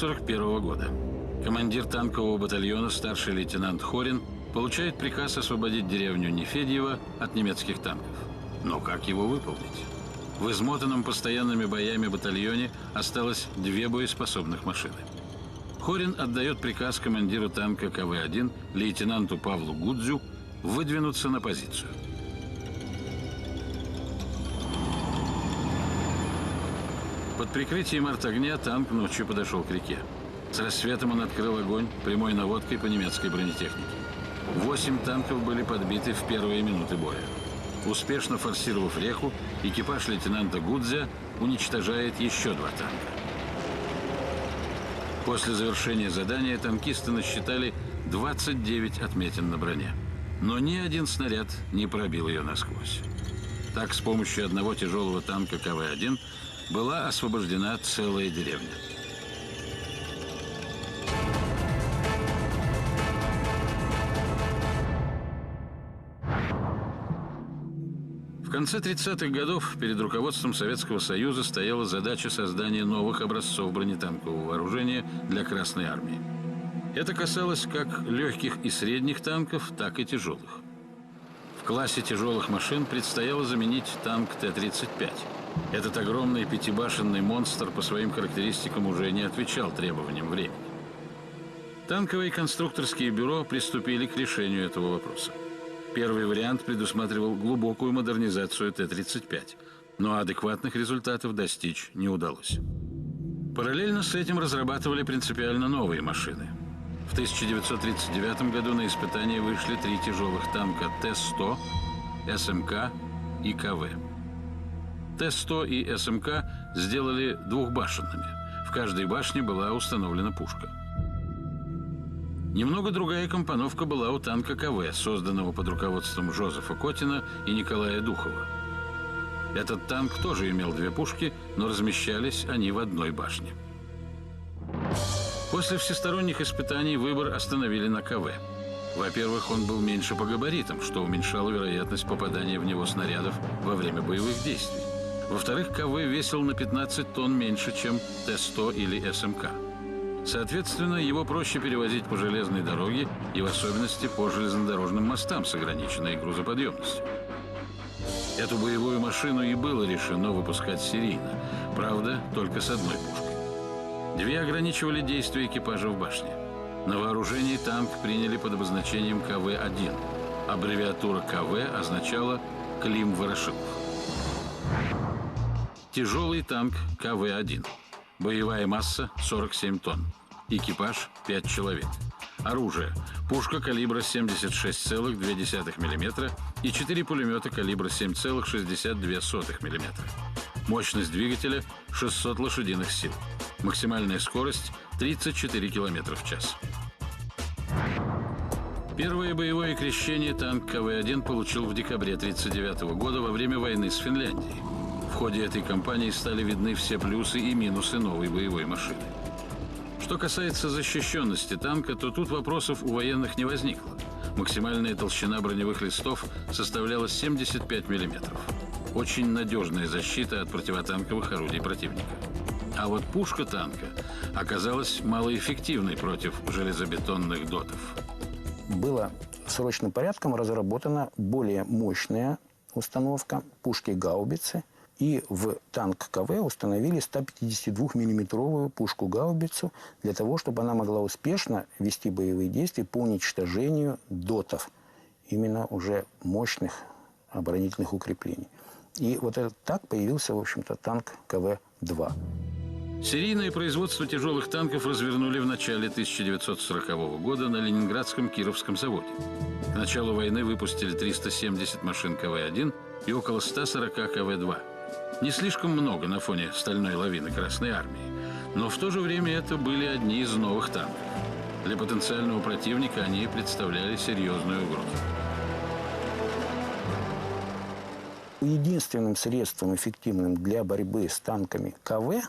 Декабрь 41 года. Командир танкового батальона старший лейтенант Хорин получает приказ освободить деревню Нефедьево от немецких танков. Но как его выполнить? В измотанном постоянными боями батальоне осталось две боеспособных машины. Хорин отдает приказ командиру танка КВ-1 лейтенанту Павлу Гудзю выдвинуться на позицию. Под прикрытием артогня танк ночью подошел к реке. С рассветом он открыл огонь прямой наводкой по немецкой бронетехнике. Восемь танков были подбиты в первые минуты боя. Успешно форсировав реку, экипаж лейтенанта Гудзя уничтожает еще два танка. После завершения задания танкисты насчитали 29 отметин на броне. Но ни один снаряд не пробил ее насквозь. Так, с помощью одного тяжелого танка КВ-1 была освобождена целая деревня. В конце 30-х годов перед руководством Советского Союза стояла задача создания новых образцов бронетанкового вооружения для Красной Армии. Это касалось как легких и средних танков, так и тяжелых. В классе тяжелых машин предстояло заменить танк Т-35. Этот огромный пятибашенный монстр по своим характеристикам уже не отвечал требованиям времени. Танковые конструкторские бюро приступили к решению этого вопроса. Первый вариант предусматривал глубокую модернизацию Т-35, но адекватных результатов достичь не удалось. Параллельно с этим разрабатывали принципиально новые машины. В 1939 году на испытания вышли три тяжелых танка Т-100, СМК и КВ. Т-100 и СМК сделали двухбашенными. В каждой башне была установлена пушка. Немного другая компоновка была у танка КВ, созданного под руководством Жозефа Котина и Николая Духова. Этот танк тоже имел две пушки, но размещались они в одной башне. После всесторонних испытаний выбор остановили на КВ. Во-первых, он был меньше по габаритам, что уменьшало вероятность попадания в него снарядов во время боевых действий. Во-вторых, КВ весил на 15 тонн меньше, чем Т-100 или СМК. Соответственно, его проще перевозить по железной дороге и в особенности по железнодорожным мостам с ограниченной грузоподъемностью. Эту боевую машину и было решено выпускать серийно, правда, только с одной пушкой. Две ограничивали действия экипажа в башне. На вооружении танк приняли под обозначением КВ-1. Аббревиатура КВ означала «Клим Ворошилов». Тяжелый танк КВ-1. Боевая масса 47 тонн. Экипаж 5 человек. Оружие. Пушка калибра 76,2 мм и 4 пулемета калибра 7,62 мм. Мощность двигателя 600 лошадиных сил. Максимальная скорость 34 км в час. Первое боевое крещение танк КВ-1 получил в декабре 1939 года во время войны с Финляндией. Ходе этой кампании стали видны все плюсы и минусы новой боевой машины. Что касается защищенности танка, то тут вопросов у военных не возникло. Максимальная толщина броневых листов составляла 75 мм. Очень надежная защита от противотанковых орудий противника. А вот пушка танка оказалась малоэффективной против железобетонных дотов. Было срочным порядком разработана более мощная установка пушки гаубицы. И в танк КВ установили 152-миллиметровую пушку-гаубицу для того, чтобы она могла успешно вести боевые действия по уничтожению дотов, именно уже мощных оборонительных укреплений. И вот этот так появился, в общем-то, танк КВ-2. Серийное производство тяжелых танков развернули в начале 1940 года на Ленинградском Кировском заводе. К началу войны выпустили 370 машин КВ-1 и около 140 КВ-2. Не слишком много на фоне стальной лавины Красной Армии, но в то же время это были одни из новых танков. Для потенциального противника они представляли серьезную угрозу. Единственным средством, эффективным для борьбы с танками КВ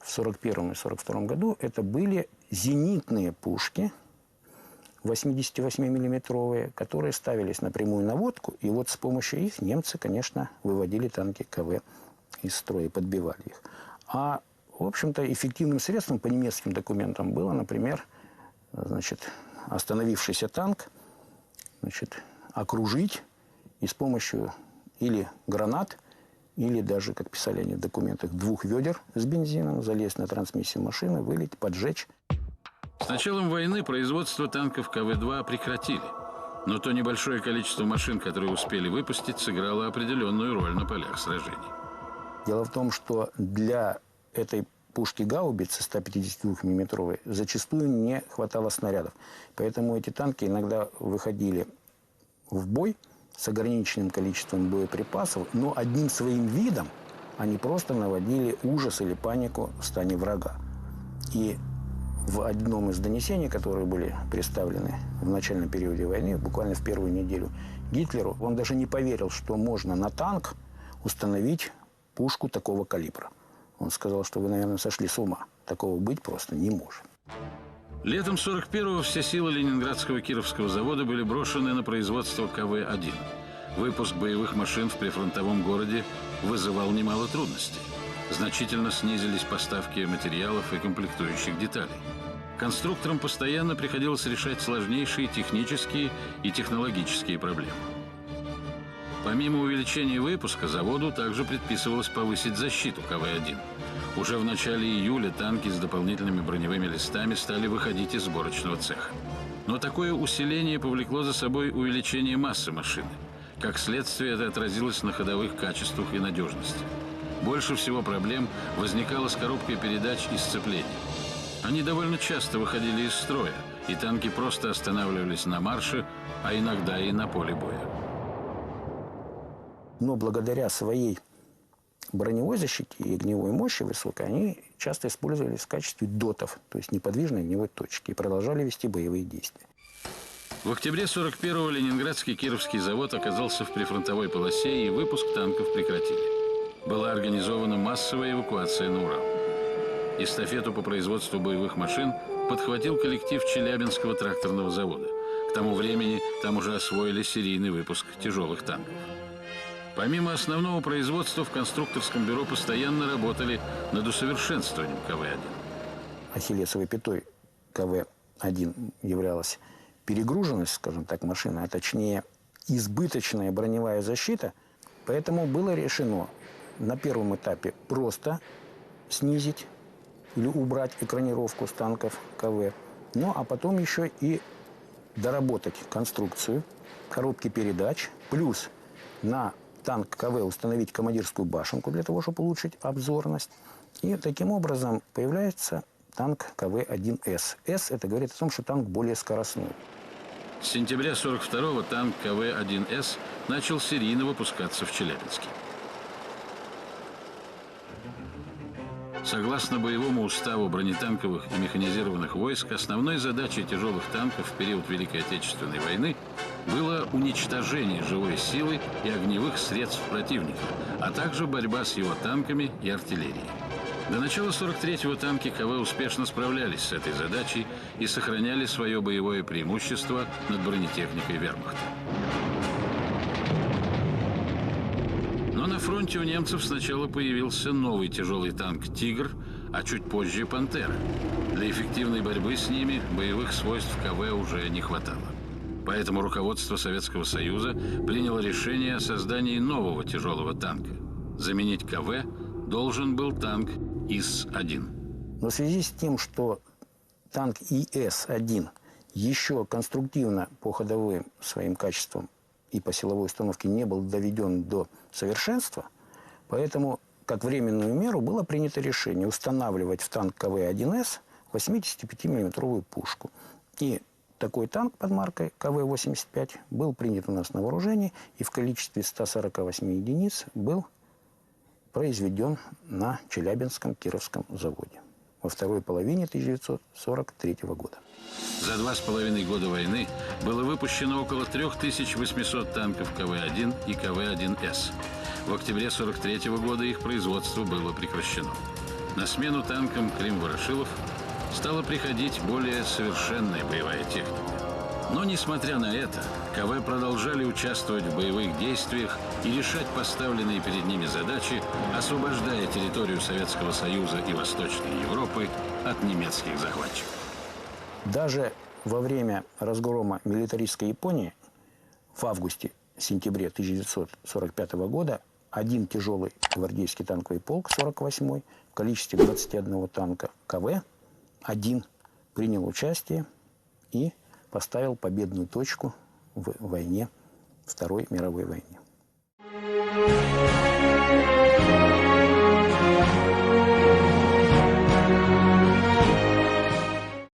в 1941 и 1942 году это были зенитные пушки 88-миллиметровые, которые ставились на прямую наводку, и вот с помощью их немцы, конечно, выводили танки КВ из строя, подбивали их. А В общем-то, эффективным средством по немецким документам было, например, значит, остановившийся танк значит, окружить и с помощью или гранат, или даже, как писали они в документах, двух ведер с бензином, залезть на трансмиссию машины, вылить, поджечь. С началом войны производство танков КВ-2 прекратили. Но то небольшое количество машин, которые успели выпустить, сыграло определенную роль на полях сражений. Дело в том, что для этой пушки гаубицы 152 миллиметровой зачастую не хватало снарядов. Поэтому эти танки иногда выходили в бой с ограниченным количеством боеприпасов, но одним своим видом они просто наводили ужас или панику в стане врага. И в одном из донесений, которые были представлены в начальном периоде войны, буквально в первую неделю, Гитлеру, он даже не поверил, что можно на танк установить пушку такого калибра. Он сказал, что вы, наверное, сошли с ума. Такого быть просто не может. Летом 41-го все силы Ленинградского Кировского завода были брошены на производство КВ-1. Выпуск боевых машин в прифронтовом городе вызывал немало трудностей. Значительно снизились поставки материалов и комплектующих деталей. Конструкторам постоянно приходилось решать сложнейшие технические и технологические проблемы. Помимо увеличения выпуска, заводу также предписывалось повысить защиту КВ-1. Уже в начале июля танки с дополнительными броневыми листами стали выходить из сборочного цеха. Но такое усиление повлекло за собой увеличение массы машины. Как следствие, это отразилось на ходовых качествах и надежности. Больше всего проблем возникало с коробкой передач и сцеплений. Они довольно часто выходили из строя, и танки просто останавливались на марше, а иногда и на поле боя. Но благодаря своей броневой защите и огневой мощи высокой, они часто использовались в качестве дотов, то есть неподвижной огневой точки, и продолжали вести боевые действия. В октябре 41-го Ленинградский Кировский завод оказался в прифронтовой полосе, и выпуск танков прекратили. Была организована массовая эвакуация на Урал. Эстафету по производству боевых машин подхватил коллектив Челябинского тракторного завода. К тому времени там уже освоили серийный выпуск тяжелых танков. Помимо основного производства в конструкторском бюро постоянно работали над усовершенствованием КВ-1. Ахиллесовой пятой КВ-1 являлась перегруженность, скажем так, машины, а точнее избыточная броневая защита. Поэтому было решено на первом этапе просто снизить или убрать экранировку с танков КВ. Ну, а потом еще и доработать конструкцию коробки передач, плюс на танк КВ установить командирскую башенку для того, чтобы улучшить обзорность. И таким образом появляется танк КВ-1С. С – это говорит о том, что танк более скоростной. С сентября 42-го танк КВ-1С начал серийно выпускаться в Челябинске. Согласно боевому уставу бронетанковых и механизированных войск, основной задачей тяжелых танков в период Великой Отечественной войны было уничтожение живой силы и огневых средств противника, а также борьба с его танками и артиллерией. До начала 43-го танки КВ успешно справлялись с этой задачей и сохраняли свое боевое преимущество над бронетехникой вермахта. Фронте у немцев сначала появился новый тяжелый танк «Тигр», а чуть позже «Пантера». Для эффективной борьбы с ними боевых свойств КВ уже не хватало. Поэтому руководство Советского Союза приняло решение о создании нового тяжелого танка. Заменить КВ должен был танк ИС-1. Но в связи с тем, что танк ИС-1 еще конструктивно по ходовым своим качествам и по силовой установке не был доведен до совершенства, поэтому как временную меру было принято решение устанавливать в танк КВ-1С 85 миллиметровую пушку. И такой танк под маркой КВ-85 был принят у нас на вооружение и в количестве 148 единиц был произведен на Челябинском Кировском заводе во второй половине 1943 года. За два с половиной года войны было выпущено около 3800 танков КВ-1 и КВ-1С. В октябре 1943 года их производство было прекращено. На смену танкам Клим-Ворошилов стала приходить более совершенная боевая техника. Но, несмотря на это, КВ продолжали участвовать в боевых действиях и решать поставленные перед ними задачи, освобождая территорию Советского Союза и Восточной Европы от немецких захватчиков. Даже во время разгрома милитаристской Японии в августе-сентябре 1945 года один тяжелый гвардейский танковый полк 48 в количестве 21 танка КВ один принял участие и поставил победную точку в войне, Второй мировой войне.